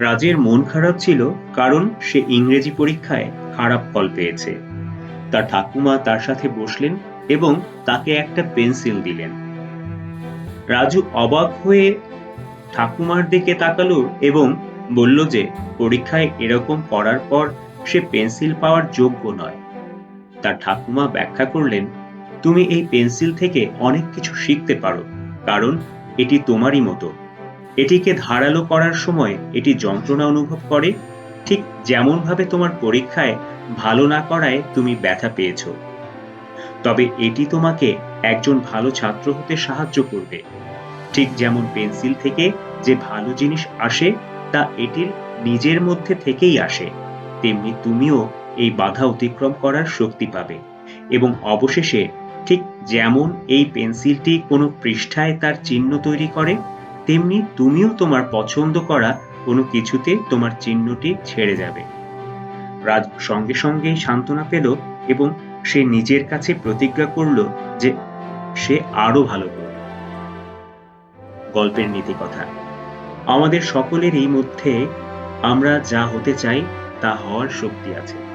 রাজের মন খারাপ ছিল কারণ সে ইংরেজি পরীক্ষায় খারাপ ফল পেয়েছে। তার ঠাকুমা তার সাথে বসলেন এবং তাকে একটা পেন্সিল দিলেন। রাজু অবাক হয়ে ঠাকুমার দিকে তাকালো এবং বলল যে, পরীক্ষায় এরকম করার পর সে পেন্সিল পাওয়ার যোগ্য নয়। তার ঠাকুমা ব্যাখ্যা করলেন, তুমি এই পেন্সিল থেকে অনেক কিছু শিখতে পারো, কারণ এটি তোমারই মতো। এটিকে ধারালো করার সময় এটি যন্ত্রণা অনুভব করে। ঠিক যেমন ভাবে তোমার পরীক্ষায় ভালো না করায় তুমি ব্যথা পেয়েছ। তবে এটি তোমাকে একজন ভালো ছাত্র হতে সাহায্য করবে। ঠিক যেমন পেন্সিল থেকে যে ভালো জিনিস আসে, তা এটির নিজের মধ্যে থেকেই আসে, তেমনি তুমিও এই বাধা অতিক্রম করার শক্তি পাবে। এবং অবশেষে ঠিক যেমন এই পেন্সিলটি কোনো পৃষ্ঠায় তার চিহ্ন তৈরি করে তেমনি তুমিও তোমার পছন্দ করা কোনো কিছুতে তোমার চিহ্নটি ছেড়ে যাবে। রাজ সঙ্গে সঙ্গেই সান্ত্বনা পেল এবং সে নিজের কাছে প্রতিজ্ঞা করল যে সে আরও ভালো করবে। গল্পের নীতি কথা আমাদের সকলেরই মধ্যে আমরা যা হতে চাই তা হওয়ার শক্তি আছে।